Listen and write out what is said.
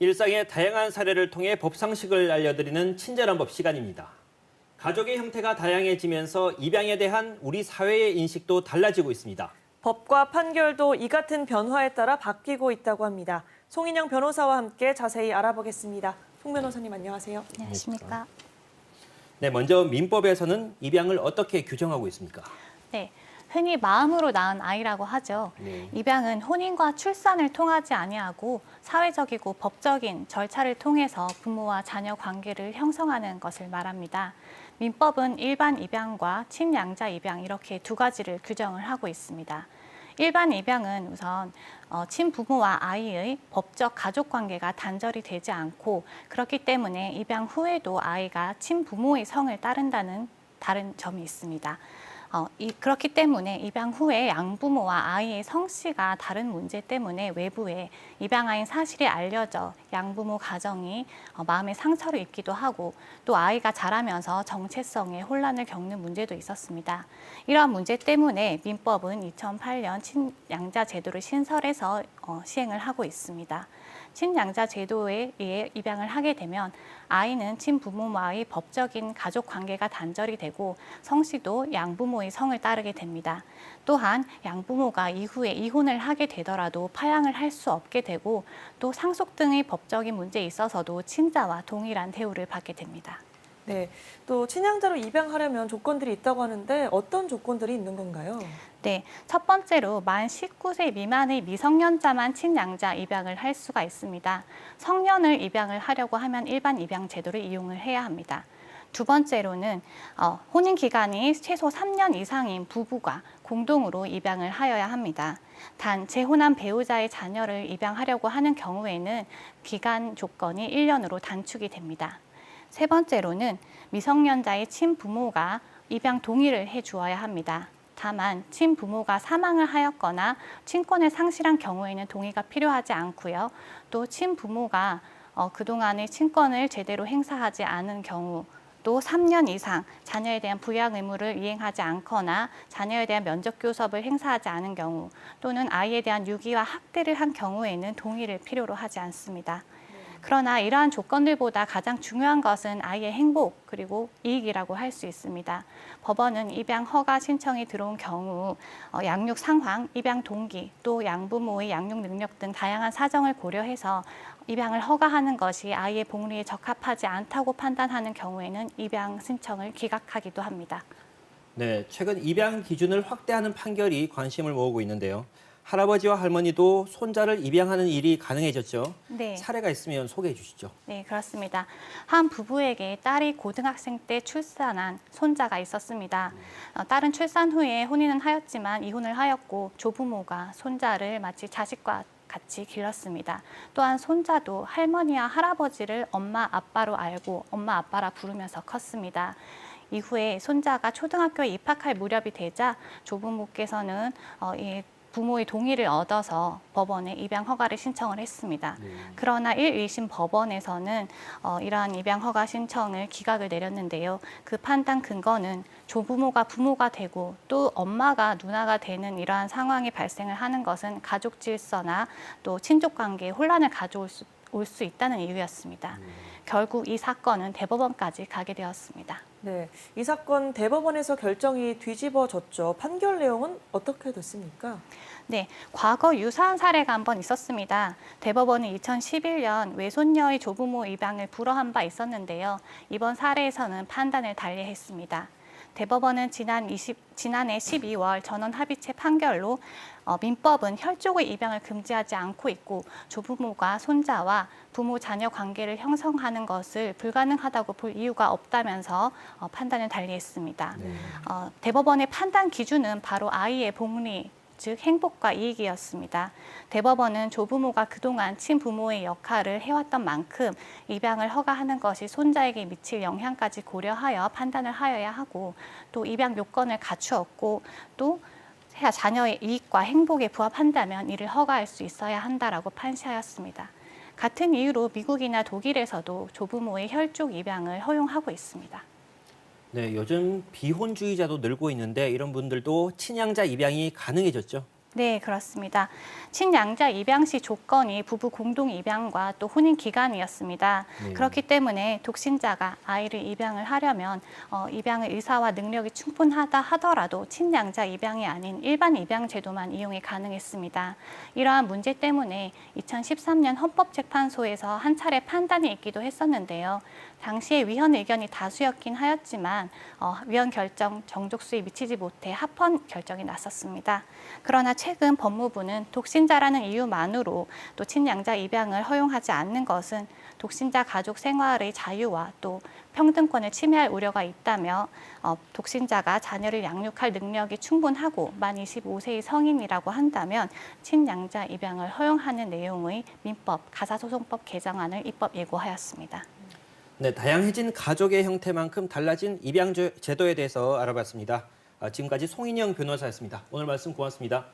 일상의 다양한 사례를 통해 법상식을 알려드리는 친절한 법 시간입니다. 가족의 형태가 다양해지면서 입양에 대한 우리 사회의 인식도 달라지고 있습니다. 법과 판결도 이 같은 변화에 따라 바뀌고 있다고 합니다. 송인영 변호사와 함께 자세히 알아보겠습니다. 송 변호사님 안녕하세요. 안녕하십니까. 네, 먼저 민법에서는 입양을 어떻게 규정하고 있습니까? 네, 흔히 마음으로 낳은 아이라고 하죠. 네. 입양은 혼인과 출산을 통하지 아니하고 사회적이고 법적인 절차를 통해서 부모와 자녀 관계를 형성하는 것을 말합니다. 민법은 일반 입양과 친양자 입양 이렇게 두 가지를 규정을 하고 있습니다. 일반 입양은 우선 어, 친부모와 아이의 법적 가족 관계가 단절이 되지 않고 그렇기 때문에 입양 후에도 아이가 친부모의 성을 따른다는 다른 점이 있습니다. 어, 이, 그렇기 때문에 입양 후에 양부모와 아이의 성씨가 다른 문제 때문에 외부에 입양아인 사실이 알려져 양부모 가정이 어, 마음의 상처를 입기도 하고 또 아이가 자라면서 정체성에 혼란을 겪는 문제도 있었습니다. 이러한 문제 때문에 민법은 2008년 친양자 제도를 신설해서 어, 시행을 하고 있습니다. 친양자 제도에 의해 입양을 하게 되면 아이는 친부모와의 법적인 가족 관계가 단절이 되고 성씨도 양부모의 성을 따르게 됩니다. 또한 양부모가 이후에 이혼을 하게 되더라도 파양을 할 수 없게 되고 또 상속 등의 법적인 문제에 있어서도 친자와 동일한 대우를 받게 됩니다. 네, 또 친양자로 입양하려면 조건들이 있다고 하는데 어떤 조건들이 있는 건가요? 네, 첫 번째로 만 19세 미만의 미성년자만 친양자 입양을 할 수가 있습니다. 성년을 입양을 하려고 하면 일반 입양 제도를 이용을 해야 합니다. 두 번째로는 어, 혼인 기간이 최소 3년 이상인 부부가 공동으로 입양을 하여야 합니다. 단 재혼한 배우자의 자녀를 입양하려고 하는 경우에는 기간 조건이 1년으로 단축이 됩니다. 세 번째로는 미성년자의 친부모가 입양 동의를 해 주어야 합니다. 다만 친부모가 사망을 하였거나 친권을 상실한 경우에는 동의가 필요하지 않고요. 또 친부모가 어, 그동안의 친권을 제대로 행사하지 않은 경우 또 3년 이상 자녀에 대한 부양 의무를 이행하지 않거나 자녀에 대한 면접 교섭을 행사하지 않은 경우 또는 아이에 대한 유기와 학대를 한 경우에는 동의를 필요로 하지 않습니다. 그러나 이러한 조건들보다 가장 중요한 것은 아이의 행복 그리고 이익이라고 할 수 있습니다. 법원은 입양 허가 신청이 들어온 경우 어, 양육 상황, 입양 동기, 또 양부모의 양육 능력 등 다양한 사정을 고려해서 입양을 허가하는 것이 아이의 복리에 적합하지 않다고 판단하는 경우에는 입양 신청을 기각하기도 합니다. 네, 최근 입양 기준을 확대하는 판결이 관심을 모으고 있는데요. 할아버지와 할머니도 손자를 입양하는 일이 가능해졌죠. 네. 사례가 있으면 소개해 주시죠. 네, 그렇습니다. 한 부부에게 딸이 고등학생 때 출산한 손자가 있었습니다. 어, 딸은 출산 후에 혼인은 하였지만 이혼을 하였고 조부모가 손자를 마치 자식과 같이 길렀습니다. 또한 손자도 할머니와 할아버지를 엄마 아빠로 알고 엄마 아빠라 부르면서 컸습니다. 이후에 손자가 초등학교에 입학할 무렵이 되자 조부모께서는 어, 이 부모의 동의를 얻어서 법원에 입양 허가를 신청을 했습니다. 그러나 1, 2심 법원에서는 어, 이러한 입양 허가 신청을 기각을 내렸는데요. 그 판단 근거는 조부모가 부모가 되고 또 엄마가 누나가 되는 이러한 상황이 발생을 하는 것은 가족 질서나 또 친족 관계에 혼란을 가져올 수, 올수 있다는 이유였습니다. 결국 이 사건은 대법원까지 가게 되었습니다. 네, 이 사건 대법원에서 결정이 뒤집어졌죠. 판결 내용은 어떻게 됐습니까? 네, 과거 유사한 사례가 한 번 있었습니다. 대법원은 2011년 외손녀의 조부모 입양을 불허한 바 있었는데요. 이번 사례에서는 판단을 달리했습니다. 대법원은 지난 20, 지난해 12월 전원 합의체 판결로 어, 민법은 혈족의 입양을 금지하지 않고 있고 조부모가 손자와 부모 자녀 관계를 형성하는 것을 불가능하다고 볼 이유가 없다면서 어, 판단을 달리했습니다. 어, 대법원의 판단 기준은 바로 아이의 복리, 즉 행복과 이익이었습니다. 대법원은 조부모가 그동안 친부모의 역할을 해왔던 만큼 입양을 허가하는 것이 손자에게 미칠 영향까지 고려하여 판단을 하여야 하고 또 입양 요건을 갖추었고 또 자녀의 이익과 행복에 부합한다면 이를 허가할 수 있어야 한다라고 판시하였습니다. 같은 이유로 미국이나 독일에서도 조부모의 혈족 입양을 허용하고 있습니다. 네, 요즘 비혼주의자도 늘고 있는데 이런 분들도 친양자 입양이 가능해졌죠. 네, 그렇습니다. 친양자 입양 시 조건이 부부 공동 입양과 또 혼인 기간이었습니다. 네. 그렇기 때문에 독신자가 아이를 입양을 하려면 어, 입양의 의사와 능력이 충분하다 하더라도 친양자 입양이 아닌 일반 입양 제도만 이용이 가능했습니다. 이러한 문제 때문에 2013년 헌법재판소에서 한 차례 판단이 있기도 했었는데요. 당시에 위헌 의견이 다수였긴 하였지만 어, 위헌 결정 정족수에 미치지 못해 합헌 결정이 났었습니다. 그러나 최근 법무부는 독신자라는 이유만으로 또 친양자 입양을 허용하지 않는 것은 독신자 가족 생활의 자유와 또 평등권을 침해할 우려가 있다며 어, 독신자가 자녀를 양육할 능력이 충분하고 만 25세의 성인이라고 한다면 친양자 입양을 허용하는 내용의 민법 가사소송법 개정안을 입법 예고하였습니다. 네, 다양해진 가족의 형태만큼 달라진 입양 제- 제도에 대해서 알아봤습니다. 아, 지금까지 송인영 변호사였습니다. 오늘 말씀 고맙습니다.